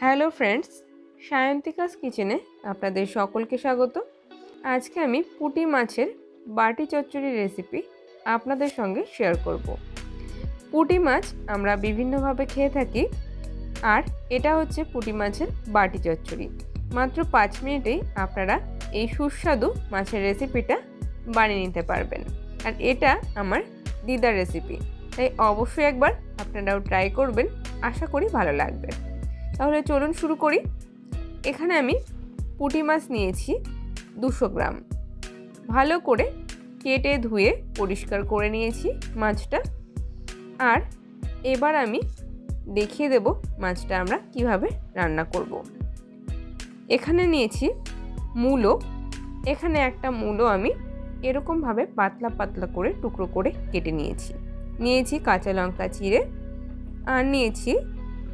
Hello friends, Sayantika's কিচেনে আপনাদের সকলকে স্বাগত। আজকে আমি পুঁটি মাছের বাটি চচ্চড়ি রেসিপি আপনাদের সঙ্গে শেয়ার করব। পুঁটি মাছ আমরা বিভিন্নভাবে খেয়ে থাকি আর এটা হচ্ছে পুঁটি মাছের বাটি চচ্চড়ি। মাত্র পাঁচ মিনিটেই আপনারা এই সুস্বাদু মাছের রেসিপিটা বানিয়ে নিতে পারবেন। আর এটা আমার দিদার রেসিপি। তাই অবশ্যই একবার আপনারাও ট্রাই করবেন। আশা করি ভালো লাগবে। তাহলে চলুন শুরু করি। এখানে আমি পুঁটি মাছ নিয়েছি দুশো গ্রাম। ভালো করে কেটে ধুয়ে পরিষ্কার করে নিয়েছি মাছটা। আর এবার আমি দেখিয়ে দেব মাছটা আমরা কীভাবে রান্না করব। এখানে নিয়েছি মূলো। এখানে একটা মূলো আমি এরকমভাবে পাতলা পাতলা করে টুকরো করে কেটে নিয়েছি। নিয়েছি কাঁচা লঙ্কা চিড়ে। আর নিয়েছি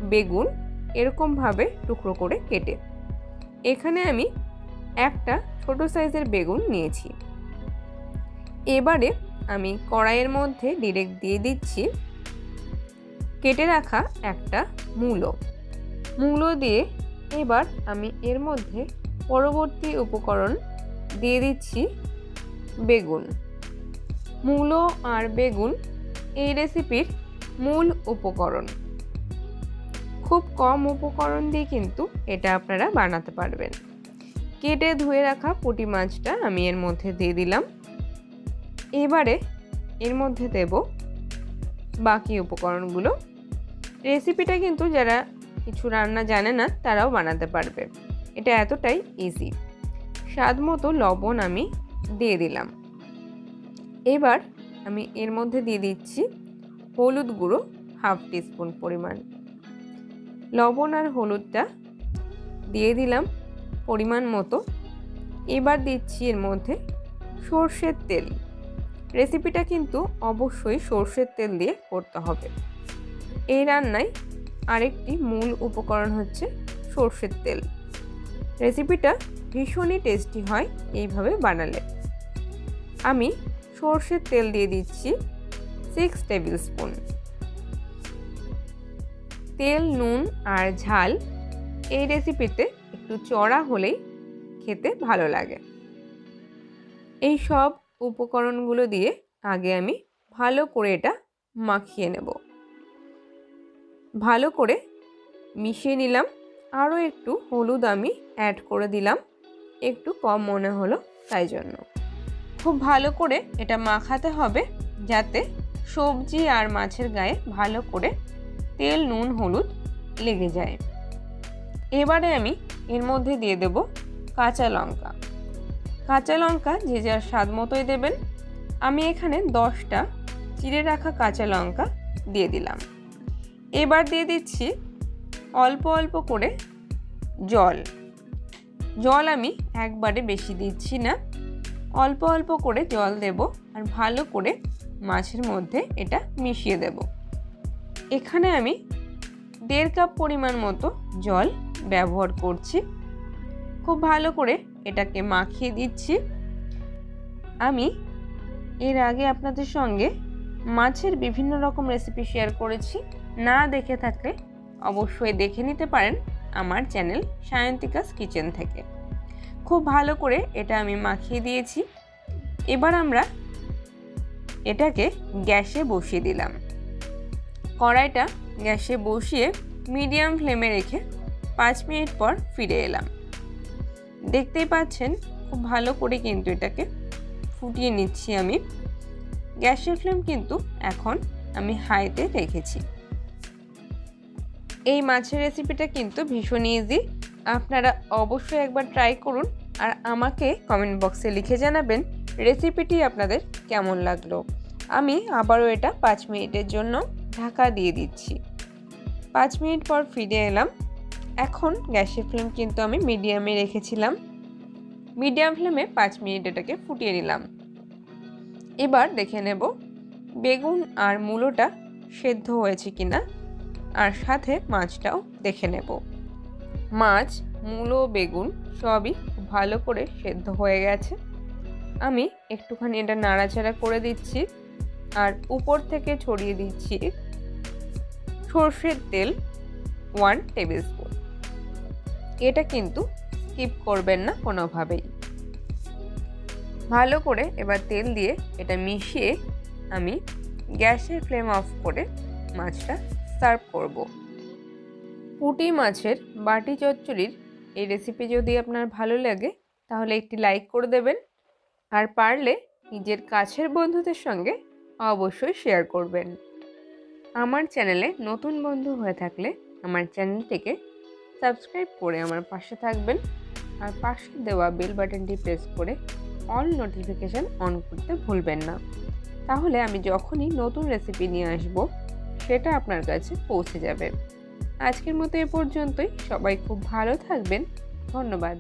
বেগুন। এরকমভাবে টুকরো করে কেটে। এখানে আমি একটা ছোট সাইজের বেগুন নিয়েছি। এবারে আমি কড়াইয়ের মধ্যে ডিরেক্ট দিয়ে দিচ্ছি কেটে রাখা একটা মূলো। মূলো দিয়ে এবার আমি এর মধ্যে পরবর্তী উপকরণ দিয়ে দিচ্ছি বেগুন। মূলো আর বেগুন এই রেসিপির মূল উপকরণ। খুব কম উপকরণ দিয়ে কিন্তু এটা আপনারা বানাতে পারবেন। কেটে ধুয়ে রাখা পুঁটি মাছটা আমি এর মধ্যে দিয়ে দিলাম। এবারে এর মধ্যে দেব বাকি উপকরণগুলো। রেসিপিটা কিন্তু যারা কিছু রান্না জানে না, তারাও বানাতে পারবে। এটা এতটাই ইজি স্বাদ মতো লবণ আমি দিয়ে দিলাম। এবার আমি এর মধ্যে দিয়ে দিচ্ছি হলুদ গুঁড়ো হাফ টিস্পুন পরিমাণ। লবণ আর হলুদটা দিয়ে দিলাম পরিমাণ মতো। এবার দিচ্ছি এর মধ্যে সর্ষের তেল। রেসিপিটা কিন্তু অবশ্যই সর্ষের তেল দিয়ে করতে হবে। এই রান্নায় আরেকটি মূল উপকরণ হচ্ছে সর্ষের তেল। রেসিপিটা ভীষণই টেস্টি হয় এইভাবে বানালে। আমি সর্ষের তেল দিয়ে দিচ্ছি সিক্স টেবিল স্পুন তেল, নুন আর ঝাল এই রেসিপিতে একটু চড়া হলেই খেতে ভালো লাগে। এই সব উপকরণগুলো দিয়ে আগে আমি ভালো করে এটা মাখিয়ে নেব। ভালো করে মিশিয়ে নিলাম, আরও একটু হলুদ আমি অ্যাড করে দিলাম, একটু কম মনে হলো তাই জন্য। খুব ভালো করে এটা মাখাতে হবে যাতে সবজি আর মাছের গায়ে ভালো করে তেল, নুন, হলুদ লেগে যায়। এবারে আমি এর মধ্যে দিয়ে দেব কাঁচা লঙ্কা। কাঁচা লঙ্কা যে যার স্বাদ মতোই দেবেন। আমি এখানে দশটা চিড়ে রাখা কাঁচা লঙ্কা দিয়ে দিলাম। এবার দিয়ে দিচ্ছি অল্প অল্প করে জল। জল আমি একবারে বেশি দিচ্ছি না। অল্প অল্প করে জল দেব আর ভালো করে মাছের মধ্যে এটা মিশিয়ে দেব। এখানে আমি দেড় কাপ পরিমাণ মতো জল ব্যবহার করছি। খুব ভালো করে এটাকে মাখিয়ে দিচ্ছি। আমি এর আগে আপনাদের সঙ্গে মাছের বিভিন্ন রকম রেসিপি শেয়ার করেছি। না দেখে থাকলে অবশ্যই দেখে নিতে পারেন আমার চ্যানেল সায়ন্তিকাস কিচেন থেকে। খুব ভালো করে এটা আমি মাখিয়ে দিয়েছি। এবার আমরা এটাকে গ্যাসে বসিয়ে দিলাম। কড়াইটা গ্যাসে বসিয়ে মিডিয়াম ফ্লেমে রেখে পাঁচ মিনিট পর ফিরে এলাম। দেখতেই পাচ্ছেন, খুব ভালো করে কিন্তু এটাকে ফুটিয়ে নিচ্ছি আমি। গ্যাসের ফ্লেম কিন্তু এখন আমি হাইতে রেখেছি। এই মাছের রেসিপিটা কিন্তু ভীষণ ইজি আপনারা অবশ্যই একবার ট্রাই করুন আর আমাকে কমেন্ট বক্সে লিখে জানাবেন রেসিপিটি আপনাদের কেমন লাগল। আমি আবারও এটা পাঁচ মিনিটের জন্য ঢাকা দিয়ে দিচ্ছি। পাঁচ মিনিট পর ফিরে এলাম। এখন গ্যাসের ফ্লেম কিন্তু আমি মিডিয়ামে রেখেছিলাম। মিডিয়াম ফ্লেমে পাঁচ মিনিট এটাকে ফুটিয়ে নিলাম। এবার দেখে নেব বেগুন আর মূলোটা সেদ্ধ হয়েছে কিনা। আর সাথে মাছটাও দেখে নেব। মাছ, মূলো, বেগুন সবই ভালো করে সেদ্ধ হয়ে গেছে। আমি একটুখানি এটা নাড়াচাড়া করে দিচ্ছি। আর উপর থেকে ছড়িয়ে দিচ্ছি সর্ষের তেল ওয়ান টেবিল স্পুন এটা কিন্তু স্কিপ করবেন না কোনোভাবেই। ভালো করে এবার তেল দিয়ে এটা মিশিয়ে আমি গ্যাসের ফ্লেম অফ করে মাছটা সার্ভ করব। পুঁটি মাছের বাটি চচ্চড়ির এই রেসিপি যদি আপনার ভালো লাগে, তাহলে একটি লাইক করে দেবেন। আর পারলে নিজের কাছের বন্ধুদের সঙ্গে অবশ্যই শেয়ার করবেন। আমার চ্যানেলে নতুন বন্ধু হয়ে থাকলে আমার চ্যানেলটিকে সাবস্ক্রাইব করে আমার পাশে থাকবেন আর পাশে দেওয়া বেল বাটনটি প্রেস করে অল নোটিফিকেশান অন করতে ভুলবেন না। তাহলে আমি যখনই নতুন রেসিপি নিয়ে আসব, সেটা আপনার কাছে পৌঁছে যাবে। আজকের মতো এ পর্যন্তই। সবাই খুব ভালো থাকবেন। ধন্যবাদ।